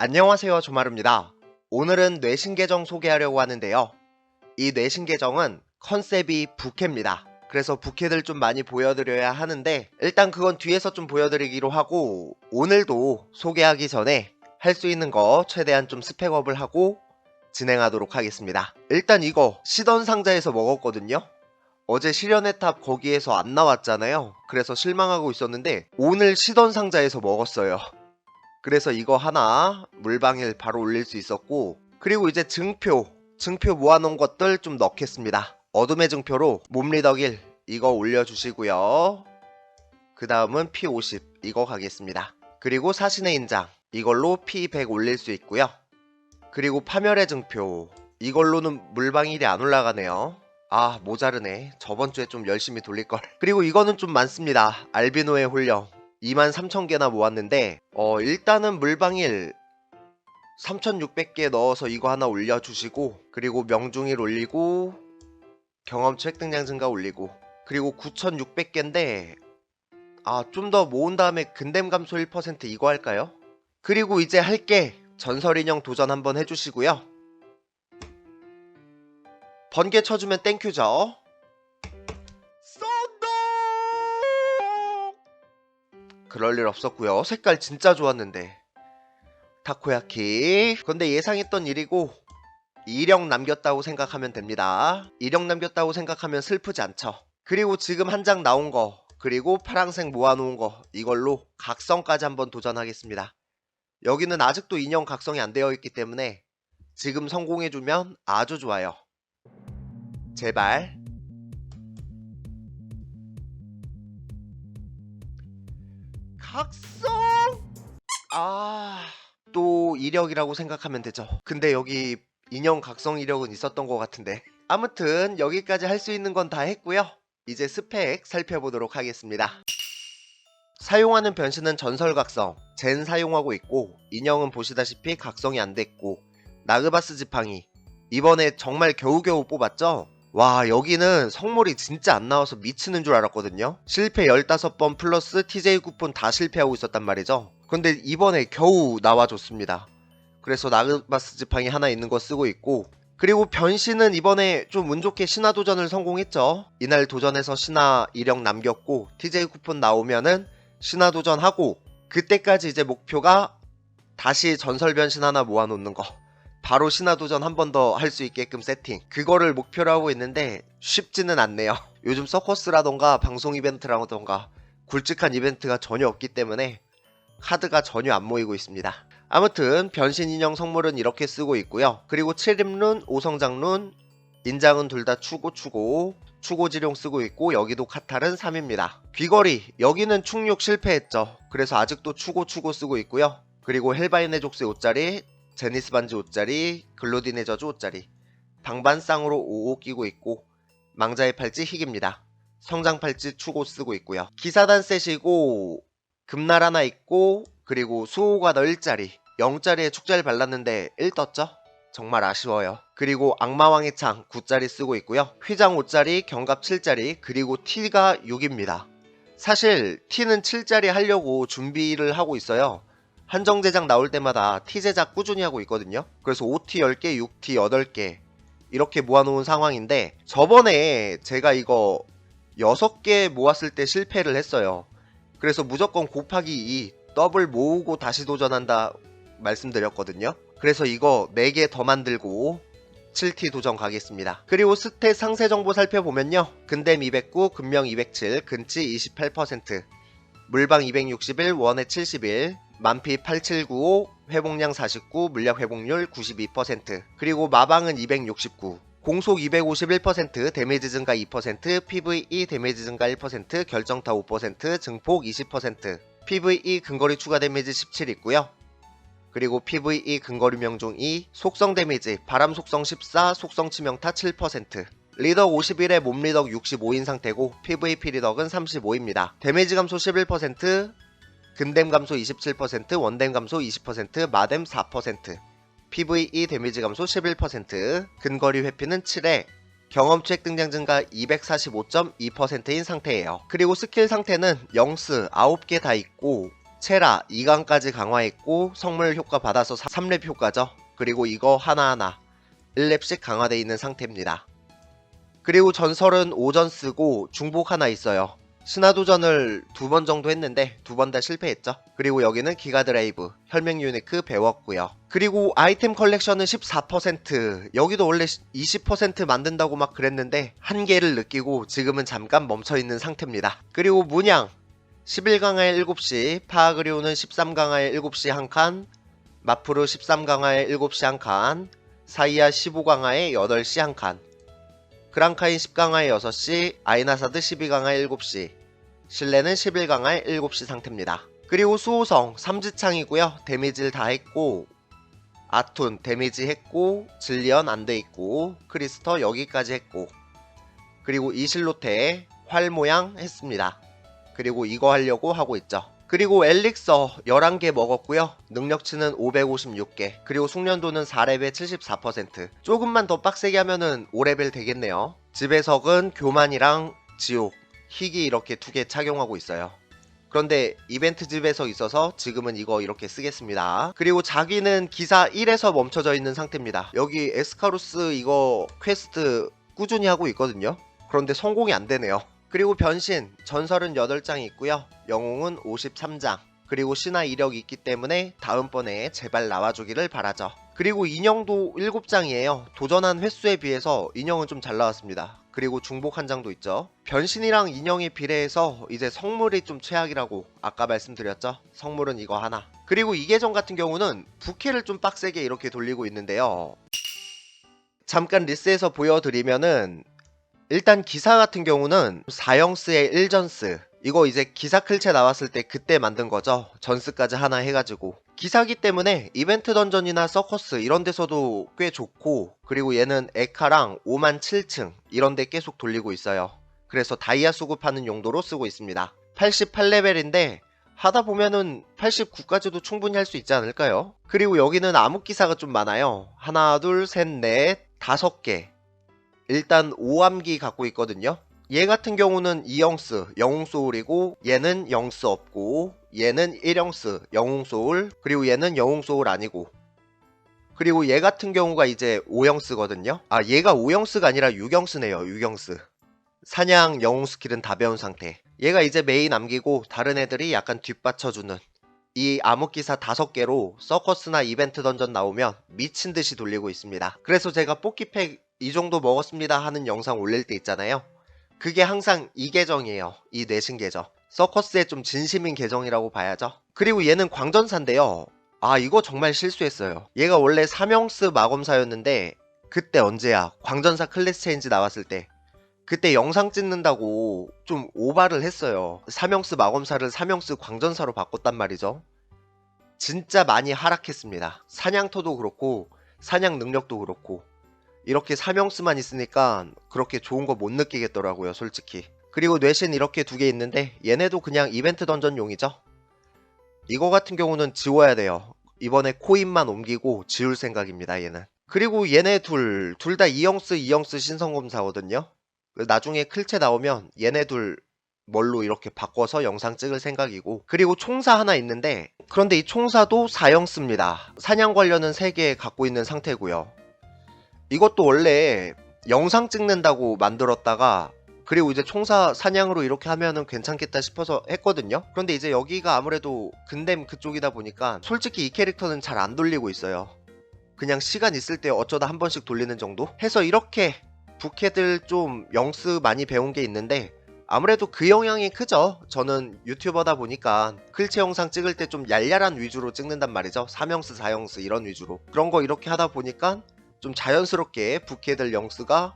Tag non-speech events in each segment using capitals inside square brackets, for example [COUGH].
안녕하세요 조마루입니다. 오늘은 뇌신 계정 소개하려고 하는데요. 이 뇌신 계정은 컨셉이 부캐입니다. 그래서 부캐들 좀 많이 보여드려야 하는데 일단 그건 뒤에서 좀 보여드리기로 하고 오늘도 소개하기 전에 할 수 있는 거 최대한 좀 스펙업을 하고 진행하도록 하겠습니다. 일단 이거 시던 상자에서 먹었거든요. 어제 실현의 탑 거기에서 안 나왔잖아요. 그래서 실망하고 있었는데 오늘 시던 상자에서 먹었어요. 그래서 이거 하나 물방일 바로 올릴 수 있었고 그리고 이제 증표 증표 모아놓은 것들 좀 넣겠습니다. 어둠의 증표로 몸리더 길 이거 올려주시고요. 그 다음은 P50 이거 가겠습니다. 그리고 사신의 인장 이걸로 P100 올릴 수 있고요. 그리고 파멸의 증표 이걸로는 물방일이 안 올라가네요. 아 모자르네. 저번주에 좀 열심히 돌릴걸. [LAUGHS] 그리고 이거는 좀 많습니다. 알비노의 홀령 23,000개나 모았는데 어 일단은 물방일 3,600개 넣어서 이거 하나 올려주시고 그리고 명중일 올리고 경험치 획득 량 증가 올리고 그리고 9,600개인데 아 좀 더 모은 다음에 근댐 감소 1% 이거 할까요? 그리고 이제 할 게 전설 인형 도전 한번 해주시고요 번개 쳐주면 땡큐죠 그럴 일 없었고요. 색깔 진짜 좋았는데. 타코야키. 근데 예상했던 일이고 이령 남겼다고 생각하면 됩니다. 이령 남겼다고 생각하면 슬프지 않죠. 그리고 지금 한 장 나온 거 그리고 파랑색 모아놓은 거 이걸로 각성까지 한번 도전하겠습니다. 여기는 아직도 인형 각성이 안 되어 있기 때문에 지금 성공해주면 아주 좋아요. 제발 각성! 아, 또 이력이라고 생각하면 되죠. 근데 여기 인형 각성 이력은 있었던 것 같은데. 아무튼 여기까지 할 수 있는 건 다 했고요. 이제 스펙 살펴보도록 하겠습니다. 사용하는 변신은 전설 각성, 젠 사용하고 있고 인형은 보시다시피 각성이 안 됐고 나그바스 지팡이 이번에 정말 겨우겨우 뽑았죠? 와 여기는 성물이 진짜 안 나와서 미치는 줄 알았거든요. 실패 15번 플러스 TJ 쿠폰 다 실패하고 있었단 말이죠. 근데 이번에 겨우 나와줬습니다. 그래서 나그바스 지팡이 하나 있는 거 쓰고 있고 그리고 변신은 이번에 좀 운 좋게 신화 도전을 성공했죠. 이날 도전해서 신화 이력 남겼고 TJ 쿠폰 나오면은 신화 도전하고 그때까지 이제 목표가 다시 전설 변신 하나 모아놓는 거 바로 신화도전 한 번 더 할 수 있게끔 세팅. 그거를 목표로 하고 있는데 쉽지는 않네요. [LAUGHS] 요즘 서커스라던가 방송 이벤트라던가 굵직한 이벤트가 전혀 없기 때문에 카드가 전혀 안 모이고 있습니다. 아무튼 변신 인형 성물은 이렇게 쓰고 있고요. 그리고 7임룬, 오성장룬 인장은 둘 다 추고 추고 추고 지룡 쓰고 있고 여기도 카탈은 3입니다. 귀걸이 여기는 충육 실패했죠. 그래서 아직도 추고 추고 쓰고 있고요. 그리고 헬바인의 족쇄 옷자리 제니스 반지 옷자리, 글로딘의 저주 옷자리, 방반쌍으로 55 끼고 있고 망자의 팔찌 희귀입니다. 성장 팔찌 추고 쓰고 있고요. 기사단 셋이고 금날 하나 있고 그리고 수호가 너 1자리 0자리에 축자를 발랐는데 1 떴죠? 정말 아쉬워요. 그리고 악마왕의 창 9자리 쓰고 있고요. 휘장 5자리, 경갑 7자리, 그리고 T가 6입니다. 사실 T는 7자리 하려고 준비를 하고 있어요. 한정 제작 나올 때마다 T 제작 꾸준히 하고 있거든요. 그래서 5T 10개, 6T 8개 이렇게 모아놓은 상황인데 저번에 제가 이거 6개 모았을 때 실패를 했어요. 그래서 무조건 곱하기 2 더블 모으고 다시 도전한다 말씀드렸거든요. 그래서 이거 4개 더 만들고 7T 도전 가겠습니다. 그리고 스탯 상세 정보 살펴보면요. 근댐 209, 근명 207, 근치 28%, 물방 261, 원회 71, 만피 8795, 회복량 49, 물약 회복률 92%, 그리고 마방은 269, 공속 251%, 데미지 증가 2%, PVE 데미지 증가 1%, 결정타 5%, 증폭 20%, PVE 근거리 추가 데미지 17 있고요. 그리고 PVE 근거리 명중 2, 속성 데미지 바람 속성 14, 속성 치명타 7%, 리덕 51에 몸 리덕 65인 상태고 PVP 리덕은 35입니다. 데미지 감소 11%, 근댐 감소 27%, 원댐 감소 20%, 마댐 4%, PVE 데미지 감소 11%, 근거리 회피는 7에 경험치 획득량 증가 245.2%인 상태예요. 그리고 스킬 상태는 영스 9개 다 있고 체라 2강까지 강화했고 성물 효과 받아서 3렙 효과죠. 그리고 이거 하나하나 1렙씩 강화되어 있는 상태입니다. 그리고 전설은 5전 쓰고 중복 하나 있어요. 신화도전을 두 번 정도 했는데 두 번 다 실패했죠. 그리고 여기는 기가드레이브, 혈맹 유니크 배웠고요. 그리고 아이템 컬렉션은 14%, 여기도 원래 20% 만든다고 막 그랬는데 한계를 느끼고 지금은 잠깐 멈춰있는 상태입니다. 그리고 문양 11강화에 7시, 파그리오는 13강화에 7시 한 칸, 마프루 13강화에 7시 한 칸, 사이아 15강화에 8시 한 칸, 그랑카인 10강화에 6시, 아이나사드 12강화에 7시, 실내는 11강화에 7시 상태입니다. 그리고 수호성 3지창이고요. 데미지를 다 했고 아툰 데미지 했고 질리언 안 돼 있고 크리스터 여기까지 했고 그리고 이실로테 활 모양 했습니다. 그리고 이거 하려고 하고 있죠. 그리고 엘릭서 11개 먹었고요. 능력치는 556개. 그리고 숙련도는 4레벨 74%. 조금만 더 빡세게 하면은 5레벨 되겠네요. 집에석은 교만이랑 지옥, 희귀 이렇게 두 개 착용하고 있어요. 그런데 이벤트 집에서 있어서 지금은 이거 이렇게 쓰겠습니다. 그리고 자기는 기사 1에서 멈춰져 있는 상태입니다. 여기 에스카루스 이거 퀘스트 꾸준히 하고 있거든요. 그런데 성공이 안 되네요. 그리고 변신 전설은 8장 있고요. 영웅은 53장. 그리고 신화 이력 있기 때문에 다음번에 제발 나와주기를 바라죠. 그리고 인형도 7장이에요. 도전한 횟수에 비해서 인형은 좀 잘 나왔습니다. 그리고 중복 한 장도 있죠. 변신이랑 인형에 비례해서 이제 성물이 좀 최악이라고 아까 말씀드렸죠. 성물은 이거 하나. 그리고 이 계정 같은 경우는 부캐를 좀 빡세게 이렇게 돌리고 있는데요. 잠깐 리스에서 보여드리면은 일단 기사 같은 경우는 4영스의 1전스. 이거 이제 기사 클체 나왔을 때 그때 만든 거죠. 전스까지 하나 해가지고. 기사기 때문에 이벤트 던전이나 서커스 이런 데서도 꽤 좋고 그리고 얘는 에카랑 5만 7층 이런 데 계속 돌리고 있어요. 그래서 다이아 수급하는 용도로 쓰고 있습니다. 88레벨인데 하다 보면은 89까지도 충분히 할 수 있지 않을까요? 그리고 여기는 암흑 기사가 좀 많아요. 하나 둘 셋 넷 다섯 개 일단 오암기 갖고 있거든요. 얘 같은 경우는 2영스 영웅 소울이고 얘는 영스 없고 얘는 1영스 영웅 소울 그리고 얘는 영웅 소울 아니고 그리고 얘 같은 경우가 이제 5영스거든요. 아 얘가 5영스가 아니라 6영스네요. 6영스. 사냥 영웅 스킬은 다 배운 상태. 얘가 이제 메인 남기고 다른 애들이 약간 뒷받쳐주는 이 암흑기사 5개로 서커스나 이벤트 던전 나오면 미친 듯이 돌리고 있습니다. 그래서 제가 뽑기팩 이 정도 먹었습니다 하는 영상 올릴 때 있잖아요. 그게 항상 이 계정이에요. 이 내신 계정. 서커스의 좀 진심인 계정이라고 봐야죠. 그리고 얘는 광전사인데요. 아 이거 정말 실수했어요. 얘가 원래 삼형스 마검사였는데 그때 언제야? 광전사 클래스 체인지 나왔을 때. 그때 영상 찍는다고 좀 오바를 했어요. 삼형스 마검사를 삼형스 광전사로 바꿨단 말이죠. 진짜 많이 하락했습니다. 사냥터도 그렇고 사냥 능력도 그렇고 이렇게 사명스만 있으니까 그렇게 좋은 거 못 느끼겠더라고요 솔직히. 그리고 뇌신 이렇게 두 개 있는데 얘네도 그냥 이벤트 던전용이죠? 이거 같은 경우는 지워야 돼요. 이번에 코인만 옮기고 지울 생각입니다 얘는. 그리고 얘네 둘 둘 다 이영스 이영스 신성검사거든요. 나중에 클체 나오면 얘네 둘 뭘로 이렇게 바꿔서 영상 찍을 생각이고. 그리고 총사 하나 있는데 그런데 이 총사도 4영스입니다. 사냥 관련은 3개 갖고 있는 상태고요 이것도 원래 영상 찍는다고 만들었다가 그리고 이제 총사 사냥으로 이렇게 하면은 괜찮겠다 싶어서 했거든요. 그런데 이제 여기가 아무래도 근댐 그쪽이다 보니까 솔직히 이 캐릭터는 잘 안 돌리고 있어요. 그냥 시간 있을 때 어쩌다 한 번씩 돌리는 정도? 해서 이렇게 부캐들 좀 영스 많이 배운 게 있는데 아무래도 그 영향이 크죠. 저는 유튜버다 보니까 클체 영상 찍을 때 좀 얄얄한 위주로 찍는단 말이죠. 3영스, 4영스 이런 위주로. 그런 거 이렇게 하다 보니까 좀 자연스럽게 부캐들 영수가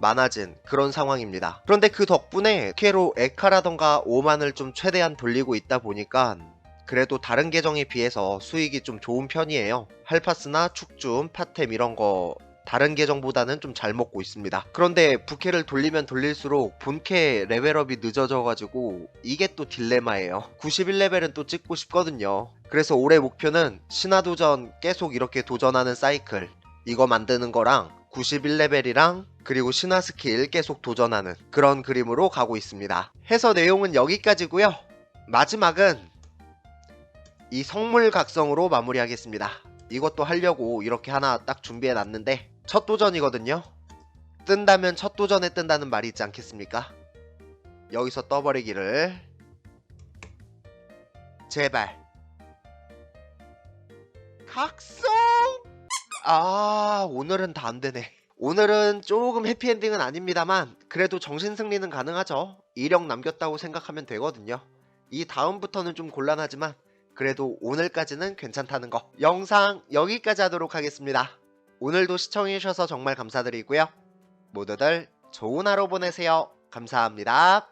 많아진 그런 상황입니다. 그런데 그 덕분에 부캐로 에카라던가 오만을 좀 최대한 돌리고 있다 보니까 그래도 다른 계정에 비해서 수익이 좀 좋은 편이에요. 할파스나 축줌, 파템 이런 거 다른 계정보다는 좀 잘 먹고 있습니다. 그런데 부캐를 돌리면 돌릴수록 본캐 레벨업이 늦어져가지고 이게 또 딜레마예요. 91레벨은 또 찍고 싶거든요. 그래서 올해 목표는 신화도전 계속 이렇게 도전하는 사이클 이거 만드는 거랑 91레벨이랑 그리고 신화 스킬 계속 도전하는 그런 그림으로 가고 있습니다. 해서 내용은 여기까지고요. 마지막은 이 성물 각성으로 마무리하겠습니다. 이것도 하려고 이렇게 하나 딱 준비해 놨는데 첫 도전이거든요. 뜬다면 첫 도전에 뜬다는 말이 있지 않겠습니까? 여기서 떠버리기를 제발 각성 아 오늘은 다 안 되네. 오늘은 조금 해피엔딩은 아닙니다만 그래도 정신 승리는 가능하죠. 이력 남겼다고 생각하면 되거든요. 이 다음부터는 좀 곤란하지만 그래도 오늘까지는 괜찮다는 거. 영상 여기까지 하도록 하겠습니다. 오늘도 시청해주셔서 정말 감사드리고요. 모두들 좋은 하루 보내세요. 감사합니다